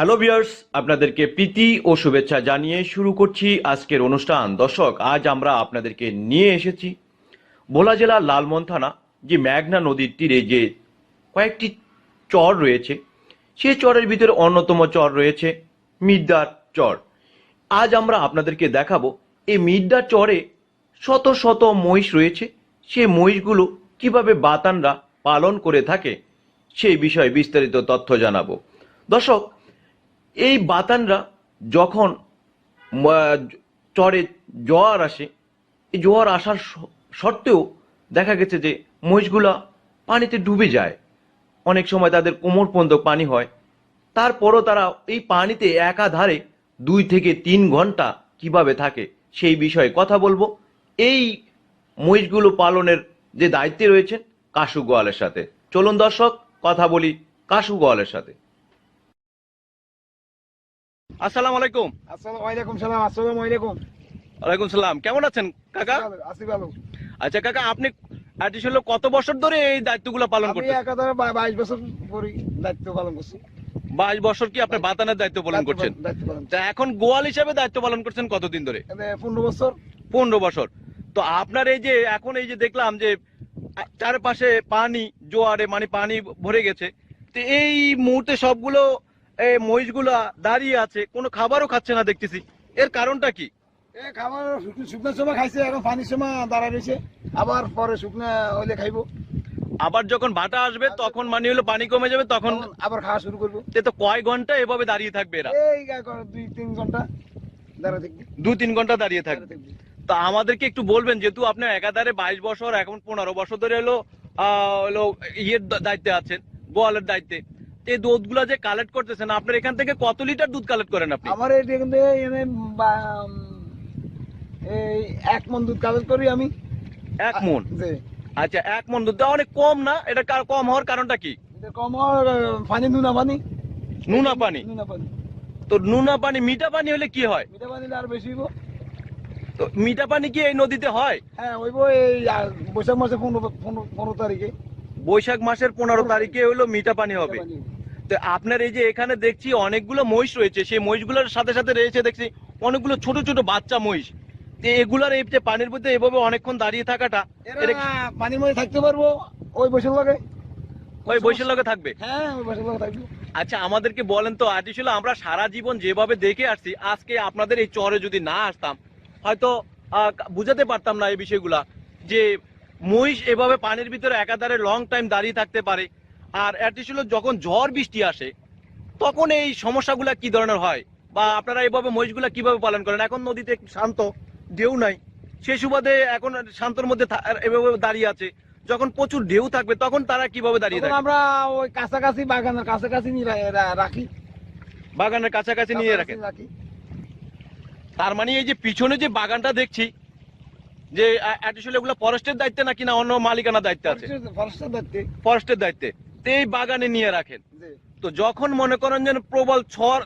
Hello viewers আপনাদেরকে প্রীতি ও শুভেচ্ছা জানিয়ে শুরু করছি আজকের অনুষ্ঠান। দর্শক, আজ আমরা আপনাদেরকে নিয়ে এসেছি ভোলা জেলার লালমন থানা, যে মেঘনা নদীর তীরে যে কয়েকটি চর রয়েছে, সেই চরের ভিতরে অন্যতম চর রয়েছে মিদ্দার চর। আজ আমরা আপনাদেরকে দেখাবো, এই মিদ্দার চরে শত শত মহিষ রয়েছে। সেই মহিষগুলো কীভাবে বাতানরা পালন করে থাকে, সেই বিষয়ে বিস্তারিত তথ্য জানাব। দর্শক এই বাতানরা যখন চরে জোয়ার আসে, এই জোয়ার আসার সত্ত্বেও দেখা গেছে যে মহিষগুলা পানিতে ডুবে যায়। অনেক সময় তাদের কোমর পর্যন্ত পানি হয়। তারপরও তারা এই পানিতে একাধারে দুই থেকে তিন ঘণ্টা কীভাবে থাকে সেই বিষয়ে কথা বলব। এই মহিষগুলো পালনের যে দায়িত্বে রয়েছেন কাশু গোয়ালের সাথে। চলুন দর্শক, কথা বলি কাশু গোয়ালের সাথে। আসসালামু আলাইকুম। আসসালামু আলাইকুম সালাম আসসালামু আলাইকুম। ওয়ালাইকুম সালাম। কেমন আছেন কাকা? ভালো আচ্ছা কাকা আপনি কত বছর ধরে এই দায়িত্বগুলো পালন আমি করছেন একাধারে বাইশ বছর পরি দায়িত্ব পালন করছি। বছর কি আপনি বাতানের দায়িত্ব পালন করছেন? দায়িত্ব পালন তা এখন গোয়াল হিসেবে দায়িত্ব পালন করছেন কতদিন ধরে? এতে পনেরো বছর। পনেরো বছর। তো আপনার এই যে এখন এই যে দেখলাম যে চারপাশে পানি জোয়ারে মানে পানি ভরে গেছে। তো এই মুহূর্তে সবগুলো মহিষগুলো দাঁড়িয়ে আছে কোনো খাবারও খাচ্ছে না দেখতেছি। এর কারণটা কি? এ খাবার শুকনো সময় খাইছে এখন পানির সময় দাঁড়ায় রয়েছে। আবার পরে শুকনো হইলে খাইবো। আবার যখন ভাটা আসবে তখন মানে হলো পানি কমে যাবে তখন আবার খাওয়া শুরু করব। তে তো কয় ঘণ্টা এভাবে দাঁড়িয়ে থাকবে এরা? এই দুই তিন ঘণ্টা দাঁড়া থাকবি। দু তিন ঘণ্টা দাঁড়িয়ে থাকবে। তা আমাদেরকে একটু বলবেন যেহেতু আপনি একাধারে বাইশ বছর এখন পনেরো বছর ধরে হলো আহ, হলো ইয়ের দায়িত্বে আছেন গোয়ালের দায়িত্বে। এই দুধগুলো যে কালেক্ট করতেছেন আপনার এখান থেকে কত লিটার দুধ কালেক্ট করেন আপনি? আমার এই কিন্তু এনে এই এক মন দুধ কাগজ করি আমি। এক মন? আচ্ছা এক মন দুধ। অনেক কম না? এটা কম হওয়ার কারণটা কি? কম হয়, পানি নুনা পানি। নুনা পানি? নুনা পানি। তো নুনা পানি মিঠা পানি হলে কি হয়? মিঠা পানি আর বেশি তো মিঠা পানি কি এই নদীতে হয়? হ্যাঁ হইব এই বৈশাখ মাসে পনেরো পনেরো তারিখে। বৈশাখ মাসের পনেরো তারিখে। হলো মিঠা পানি হবে। তো আপনার এই যে এখানে দেখছি অনেকগুলো মহিষ রয়েছে সেই মহিষগুলোর সাথে সাথে রয়েছে দেখছি অনেকগুলো ছোট ছোট বাচ্চা মহিষ। এগুলার এই যে পানির মধ্যে এভাবে অনেকক্ষণ দাঁড়িয়ে থাকাটা পানির মধ্যে থাকতে পারব ওই বৈশাখ লাগে? ওই বৈশের লগে থাকবে? হ্যাঁ ওই বৈশাখ লাগে থাকবে। আচ্ছা আমাদেরকে বলেন তো আর্টিফিশিয়াল আমরা সারা জীবন যেভাবে দেখে আসছি আজকে আপনাদের এই চরে যদি না আসতাম হয়তো আহ, বুঝাতে পারতাম না এই বিষয়গুলা যে মহিষ এভাবে পানির ভিতরে একাধারে লং টাইম দাঁড়িয়ে থাকতে পারে আর আর্টিফিশিয়াল যখন ঝড় বৃষ্টি আসে তখন এই সমস্যাগুলা কি ধরনের হয়? বা আপনারা এইভাবে মহিষগুলা কীভাবে পালন করেন? এখন নদীতে শান্ত ঢেউ নাই। সেই সুবাদে এখন শান্তর মধ্যে এভাবে দাঁড়িয়ে আছে। যখন প্রচুর ঢেউ থাকবে তখন তারা কীভাবে দাঁড়িয়ে থাকে? আমরা ওই কাছাকাছি বাগানের কাছাকাছি রাখি। বাগানের কাছাকাছি নিয়ে রাখি। তার মানে এই যে পিছনে যে বাগানটা দেখছি যে আসলে এগুলো ফরেস্টের দায়িত্বে নাকি না অন্য মালিকানা দায়িত্বে আছে? ফরেস্টের দায়িত্বে। ফরেস্টের দায়িত্বে। এই বাগানে নিয়ে রাখেন। তো যখন মনে করেন যেন প্রবল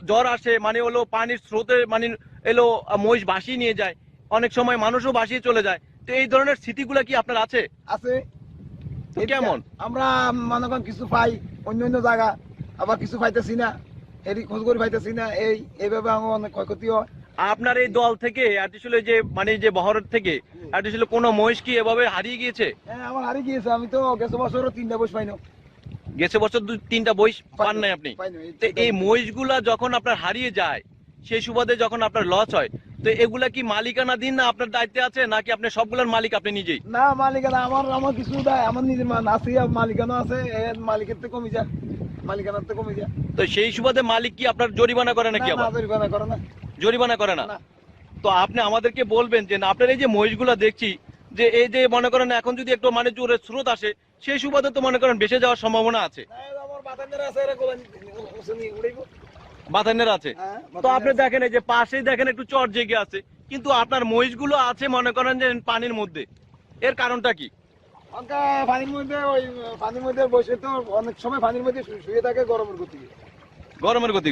জ্বর আসে মানে হলো পানির স্রোতে মানে এলো মহিষ ভাসিয়ে নিয়ে যায় অনেক সময় মানুষও ভাসিয়ে চলে যায় তো এই ধরনের স্মৃতিগুলো কি আপনার আছে? আছে। কেমন? আমরা মনে করেন কিছু পাই অন্য অন্য জায়গা আবার কিছু পাইতেছি না এরই খোঁজ করে পাইতেছি না এই এইভাবে আমার অনেক ক্ষয়ক্ষতি হয়। আপনার এই দল থেকে আসলে যে মানে যে বহরের থেকে আসলে কোনো মহিষ কি এভাবে হারিয়ে গিয়েছে? হ্যাঁ আমার হারিয়ে গিয়েছে আমি তো গেছে বছরও তিনটা বয়স পাই না গেছে বছর দু তিনটা বই পান নাই আপনি। তো এই মহিষগুলা যখন আপনার হারিয়ে যায় সেই সুবাদে যখন আপনার লস হয় তো এগুলা কি মালিকানা দিন না আপনার দায়িত্বে আছে নাকি আপনি সবগুলোর মালিক আপনি নিজেই? না মালিকানা আমার আমার কিছু দায় আমার নিজের আছে মালিকানা আছে এর মালিকের তো কমে যায় মালিকানার তো কমে যায়। তো সেই সুবাদে মালিক কি আপনার জরিমানা করে নাকি আবার? জরিমানা করে না। জরিমানা করে না? না। তো আপনি আমাদেরকে বলবেন যে না, আপনার এই যে মহিষগুলা দেখছি যে এই যে মনে করেন এখন যদি একটু মানে জোরে স্রোত আসে সেই সুবাদে তো মনে করেন ভেসে যাওয়ার সম্ভাবনা আছে। বাতানের আছে হ্যাঁ, তো আপনি দেখেন এই যে পাশেই দেখেন একটু চর জেগে আছে। কিন্তু আপনার মহিষগুলো আছে মনে করেন যে পানির মধ্যে। এর কারণটা কি? পানির মধ্যে ওই পানির মধ্যে বসে তো অনেক সময় পানির মধ্যে শুয়ে থাকে গরমের গতি। গরমের গতি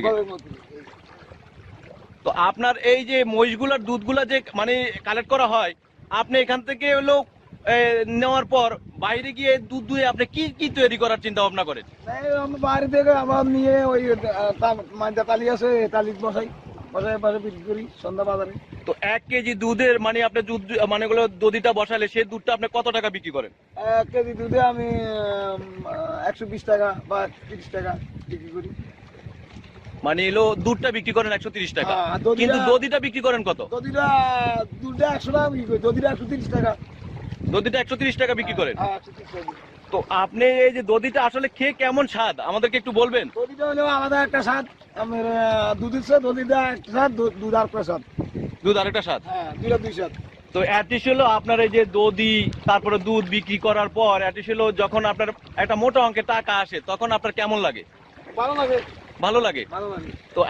তো আপনার এই যে মহিষগুলার দুধগুলা যে মানে কালেক্ট করা হয় আপনি এখান থেকে হলো এ, নেওয়ার পর বাইরে গিয়ে দুধ দুয়ে আপনি কি কি তৈরি করার চিন্তা ভাবনা করেন? বাড়ি থেকে আবার নিয়ে ওই মাঞ্জা তালি আছে তালি বসাই বসাই পাশে বিক্রি করি সন্ধ্যা বাজারে। তো এক কেজি দুধের মানে আপনি দুধ মানে গুলো দধিটা বসালে সেই দুধটা আপনি কত টাকা বিক্রি করেন? এক কেজি দুধে আমি একশো বিশ টাকা বা তিরিশ টাকা বিক্রি করি। মানে এলো দুধটা বিক্রি করেন একশো তিরিশ টাকা। হ্যাঁ, দধিটা- কিন্তু দধিটা বিক্রি করেন কত? দদিটা দুধটা একশো টাকা বিক্রি করি দদিটা একশো তিরিশ টাকা। দধিটা একশো তিরিশ টাকা বিক্রি করেন। হ্যাঁ তো আপনি এই যে দধিটা আসলে খেয়ে কেমন স্বাদ? আমাদেরকে একটু বলবেন। হলো আমাদের একটা স্বাদ। দুধের স্বাদ একটা দুধ আর স্বাদ। দুধ আরেকটা স্বাদ? হ্যাঁ দুইটা দুই স্বাদ। তো অ্যাটিস হলো আপনার এই যে দধি তারপরে দুধ বিক্রি করার পর অ্যাটিস হলো যখন আপনার একটা মোটা অঙ্কের টাকা আসে তখন আপনার কেমন লাগে? ভালো লাগে। ভালো লাগে? তো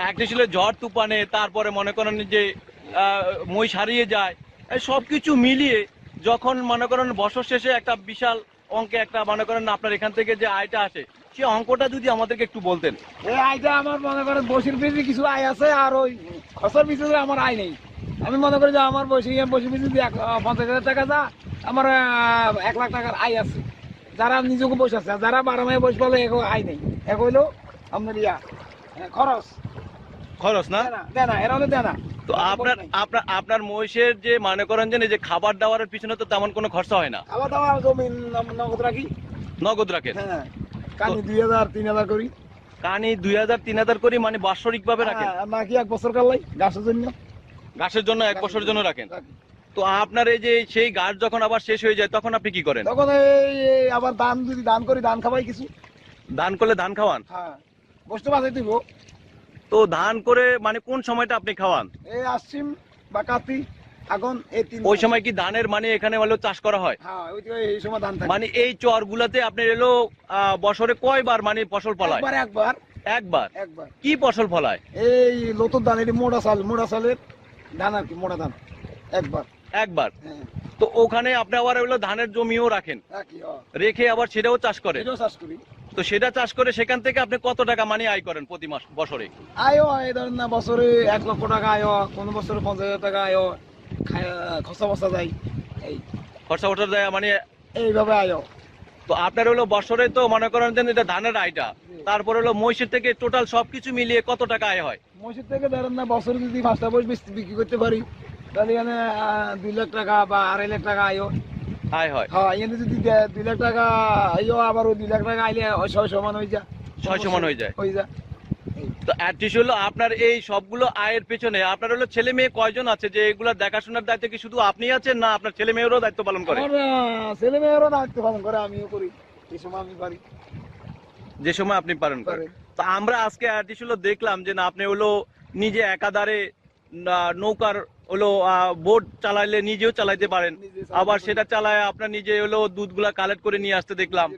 ঝড় তুফানে তারপরে মনে করেন যে মই হারিয়ে যায় এই সবকিছু মিলিয়ে যখন মনে করেন বছর শেষে একটা বিশাল অঙ্কে একটা মনে করেন আপনার এখান থেকে যে আয়টা আসে, সেই অঙ্কটা যদি আমাদেরকে একটু বলতেন। এই আয়টা আমার মনে করেন বসির পিছনে কিছু আয় আছে আর ওই খসর পিছনে আমার আয় নেই। আমি মনে করি যে আমার বসি বসির পিছনে পঞ্চাশ হাজার টাকা যা আমার এক লাখ টাকার আয় আছে। যারা নিজেকে বসে আছে যারা বারো মাসে বসে পালে আয় নেই। এক হইল আপনার ইয়া, খরচ। খরচ না? দেনা দেনা তো আপনার আপনার আপনার মহিষের যে মনে করেন যে এই যে খাবার দাবারের পিছনে তো তেমন কোনো খরচা হয় না। খাওয়া দাওয়া জমি নগদ রাখি। নগদ রাখেন হ্যাঁ কানি দুই হাজার তিন হাজার করি। কানি দুই হাজার তিন হাজার করে মানে বাৎসরিক ভাবে রাখেন? হ্যাঁ, নাকি এক বছর কালাই গাছের জন্য। ঘাসের জন্য এক বছরের জন্য রাখেন? তো আপনার এই যে সেই গাছ যখন আবার শেষ হয়ে যায় তখন আপনি কি করেন? তখন এই আবার দান যদি দান করি দান খাবাই কিছু। ধান করলে ধান খাওয়ান? হ্যাঁ বসতে বাজাই দিব। তো ধান করে মানে কোন সময়টা আপনি খাওয়ান? এই আশ্বিন বা কাতি আগুন এই তিন ওই সময় কি ধানের মানে এখানে হলো চাষ করা হয়? হ্যাঁ ওই এই সময় ধান থাকে। মানে এই চর গুলাতে আপনার এলো বছরে কয়বার মানে ফসল ফলায়? একবার একবার। একবার? একবার। কি ফসল ফলায়? এই লতুর ধান এটি মোটা চাল মোটা চালের ধান আর কি মোটা ধান। একবার। একবার? হ্যাঁ। তো ওখানে আপনি আবার হলো ধানের জমিও রাখেন? রেখে আবার সেটাও চাষ এটাও চাষ করি। তো সেটা চাষ করে সেখান থেকে আপনি কত টাকা মানে আয় করেন প্রতি মাস বছরে? আয়ও এই ধরেন না বছরে এক লক্ষ টাকা আয়ও কোনো বছরে পঞ্চাশ হাজার টাকা আয়ও খসা বসা যায় এই। খরচা বছর যায় মানে? এইভাবে আয়ও তো আপনার হলো বছরে তো মনে করেন যে এটা ধানের আয়টা তারপর হলো মহিষের থেকে টোটাল সবকিছু মিলিয়ে কত টাকা আয় হয়? মসজিদ থেকে ধরেন না বছরে যদি পাঁচটা বই বিক্রি করতে পারি তাহলে এখানে দুই লাখ টাকা বা আড়াই লাখ টাকা আয়ও আয় হয়। হ্যাঁ যদি দুই লাখ টাকা আইও আবার ওই দুই লাখ টাকা আইলে ছয় সমান হয়ে যায়। ছয় সমান হয়ে যায়। হয়ে যায়। তো অ্যাটলিস্ট হলো আপনার এই সবগুলো আয়ের পেছনে। আপনার হলো ছেলে মেয়ে কয়জন আছে? যে এগুলো দেখাশোনার দায়িত্ব কি শুধু আপনি আছেন না আপনার ছেলে মেয়েরও দায়িত্ব পালন করে? ছেলে মেয়েরও দায়িত্ব পালন করে আমিও করি। এই সময় আমি পারি। যে সময় আপনি পালন করেন। তো আমরা আজকে অ্যাটলিস্ট হলো দেখলাম যে না আপনি হলো নিজে একাধারে নৌকার হলো বোট চালাইলে নিজেও চালাইতে পারেন। আবার সেটা চালায় আপনার নিজে হলো দুধগুলা কালেক্ট করে নিয়ে আসতে দেখলাম।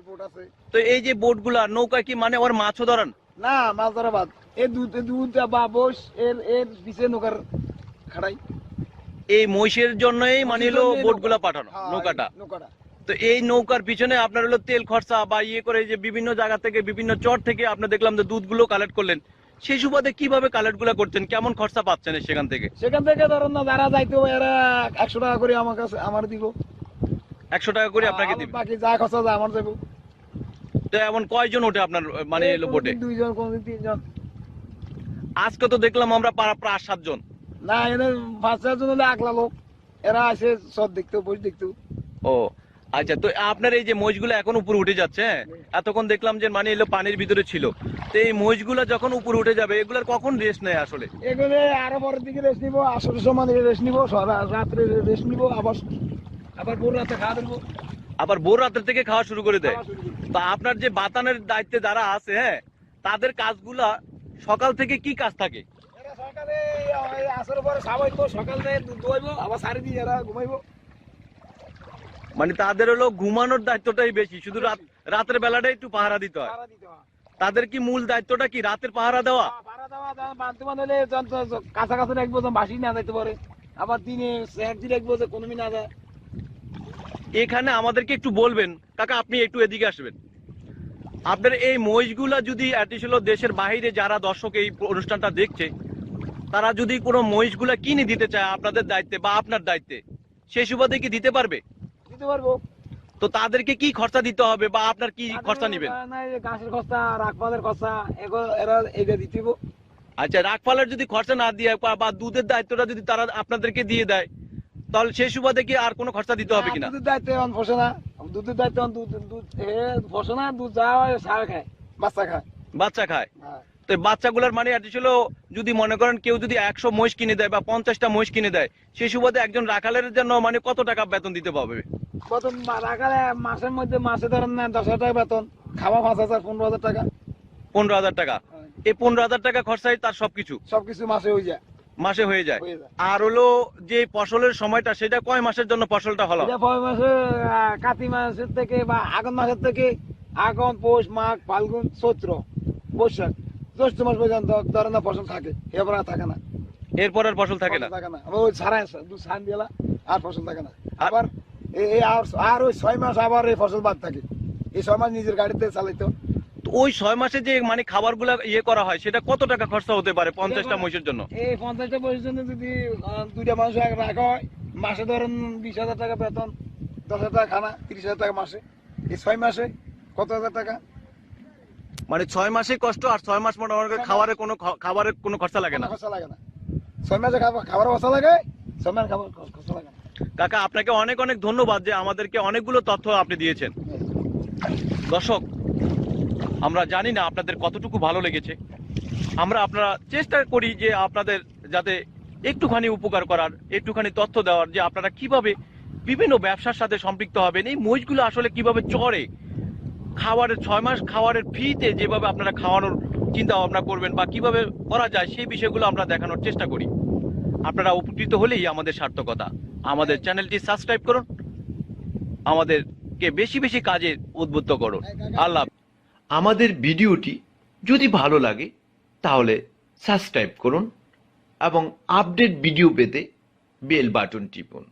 তো এই যে বোটগুলা নৌকায় কি মানে ওর মাছও ধরান? না মাছ ধরা বাদ। এই দুধ দুধ বা বস এর এর পিছে নৌকার খাড়াই। এই মহিষের জন্যই মানে হলো বোটগুলা পাঠানো হ্যাঁ, নৌকাটা। নৌকাটা। তো এই নৌকার পিছনে আপনার হলো তেল খরচা বা ইয়ে করে যে বিভিন্ন জায়গা থেকে বিভিন্ন চর থেকে আপনি দেখলাম যে দুধগুলো কালেক্ট করলেন। সেই সুবাদে কীভাবে কালেক্টগুলা করছেন কেমন খরচা পাচ্ছেন সেখান থেকে? সেখান থেকে ধরেন না যারা যাইতো এরা একশো টাকা করে আমার কাছে আমার দিব। একশো টাকা করে আপনাকে দিবে? বাকি যা খরচা যায় আমার যাব তো এমন কয়জন ওঠে আপনার মানে এলো বোটে দুইজন কোনদিন তিনজন। আজকে তো দেখলাম আমরা প্রা- প্রায় সাতজন। না এনে পাঁচ চারজন হলে একলা লোক। এরা আসে সব দেখতো বই দেখতো। ও আচ্ছা তো আপনার এই যে মহিষগুলো এখন উপরে উঠে যাচ্ছে হ্যাঁ? এতক্ষণ দেখলাম যে মানে এলো পানির ভিতরে ছিল। তো এই মহিষগুলো যখন উপরে উঠে যাবে এগুলার কখন রেস্ট নেয় আসলে? এগুলো আরও পরের দিকে রেস্ট নিবো আসলে সময় রেস্ট নিবো রাত্রে রেস্ট নিবো আবার আবার ভোর রাতে খাওয়া দেবো। আবার ভোর রাতের থেকে খাওয়া শুরু করে দেয়। তা আপনার যে বাতানের দায়িত্বে যারা আছে হ্যাঁ তাদের কাজগুলা সকাল থেকে কি কাজ থাকে? সকালে আসর পরে সকাল থেকে দুধ দোয়াইবো আবার সারি দিয়ে এরা ঘুমাইবো। মানে তাদের হলো ঘুমানোর দায়িত্বটাই বেশি শুধু রাত রাতের বেলাটাই একটু পাহারা দিতে হয়। হয়। তাদের কি মূল দায়িত্বটা কি রাতের পাহারা দেওয়া? পাহারা দেওয়া যা- বাঁধতে বাঁধলে কাছা কাছা রাখব বাসি না যাইতে পারে। আবার দিনে একদিন রাখব যে কোনো না যায়। এখানে আমাদেরকে একটু বলবেন কাকা আপনি একটু এদিকে আসবেন। আপনার এই মহিষগুলা যদি হলো দেশের বাইরে যারা দর্শক এই অনুষ্ঠানটা দেখছে তারা যদি কোনো মহিষগুলা কিনে দিতে চায় আপনাদের দায়িত্বে বা আপনার দায়িত্বে সেই সুবাদে কি দিতে পারবে? দিতে পারব। তো তাদেরকে কি খরচা দিতে হবে বা আপনার কি খরচা নেবেন? ঘাসের খরচা রাখপালের খরচা এরা এইটা দিতে। আচ্ছা রাখপালের যদি খরচা না দিয়ে বা- দুধের দায়িত্বটা যদি তারা আপনাদেরকে দিয়ে দেয় তাহলে সেই সুবাদে কি আর কোনো খরচা দিতে হবে কিনা? দুধের দায়িত্ব এখন ফসে না। দুধের দায়িত্ব দুধ দুধ এ ফসে না দুধ যা হয় সার খায় বাচ্চা খায়। বাচ্চা খায়। হ্যাঁ। তো বাচ্চাগুলোর মানে আর ছিল যদি মনে করেন কেউ যদি একশো মহিষ কিনে দেয় বা পঞ্চাশটা মহিষ কিনে দেয় সেই সুবাদে একজন রাখালের জন্য মানে কত টাকা বেতন দিতে পারবে প্রথম রাখালে মাসের মধ্যে মাসে ধরেন না দশ হাজার টাকা বেতন খাওয়া পাঁচ হাজার পনেরো হাজার টাকা। পনেরো হাজার টাকা। এই পনেরো হাজার টাকা খরচায় তার সবকিছু? সবকিছু মাসে হয়ে যায়। মাসে হয়ে যায়। আর হলো যে ফসলের সময়টা সেটা কয় মাসের জন্য ফসলটা হলো? মাসে কাতি মাসের থেকে বা আগুন মাসের থেকে আগুন পৌষ মাঘ ফাল্গুন চৈত্র বৈশাখ জ্যৈষ্ঠ মাস পর্যন্ত ধরেন ফসল থাকে এবার আর থাকে না। এরপর আর ফসল থাকে না? থাকে না। আবার ওই দু সান দিলা আর ফসল থাকে না। আবার এই আর আর ওই ছয় মাস আবার এই ফসল বাদ থাকে। এই ছয় মাস নিজের গাড়িতে চালাইতো। তো ওই ছয় মাসে যে মানে খাবারগুলো ইয়ে করা হয় সেটা কত টাকা খরচা হতে পারে পঞ্চাশটা মহিষের জন্য? এই পঞ্চাশটা বয়সের জন্য যদি দুইটা মানুষ রাখা হয় মাসে ধরেন বিশ হাজার টাকা বেতন দশ হাজার টাকা খানা তিরিশ হাজার টাকা মাসে। এই ছয় মাসে কত হাজার টাকা? মানে ছয় মাসে কষ্ট আর ছয় মাস মোটামুটি খাবারের কোনো খাবারের কোনো খরচা লাগে না? খরচা লাগে না। ছয় মাসে খাবার খাবার খরচা লাগে ছয় মাসে খাবার খরচা লাগে না। কাকা, আপনাকে অনেক অনেক ধন্যবাদ যে আমাদেরকে অনেকগুলো তথ্য আপনি দিয়েছেন। দর্শক, আমরা জানি না আপনাদের কতটুকু ভালো লেগেছে। আমরা আপনারা চেষ্টা করি যে আপনাদের যাতে একটুখানি উপকার করার, একটুখানি তথ্য দেওয়ার, যে আপনারা কীভাবে বিভিন্ন ব্যবসার সাথে সম্পৃক্ত হবেন। এই মহিষগুলো আসলে কীভাবে চড়ে, খাবারের ছয় মাস খাবারের ফ্রিতে যেভাবে আপনারা খাওয়ানোর চিন্তা ভাবনা করবেন বা কীভাবে করা যায়, সেই বিষয়গুলো আমরা দেখানোর চেষ্টা করি। আপনারা উপকৃত হলেই আমাদের সার্থকতা। আমাদের চ্যানেলটি সাবস্ক্রাইব করুন। আমাদেরকে বেশি বেশি কাজে উদ্বুদ্ধ করুন। আল্লাহ আমাদের ভিডিওটি যদি ভালো লাগে, তাহলে সাবস্ক্রাইব করুন এবং আপডেট ভিডিও পেতে বেল বাটন টিপুন।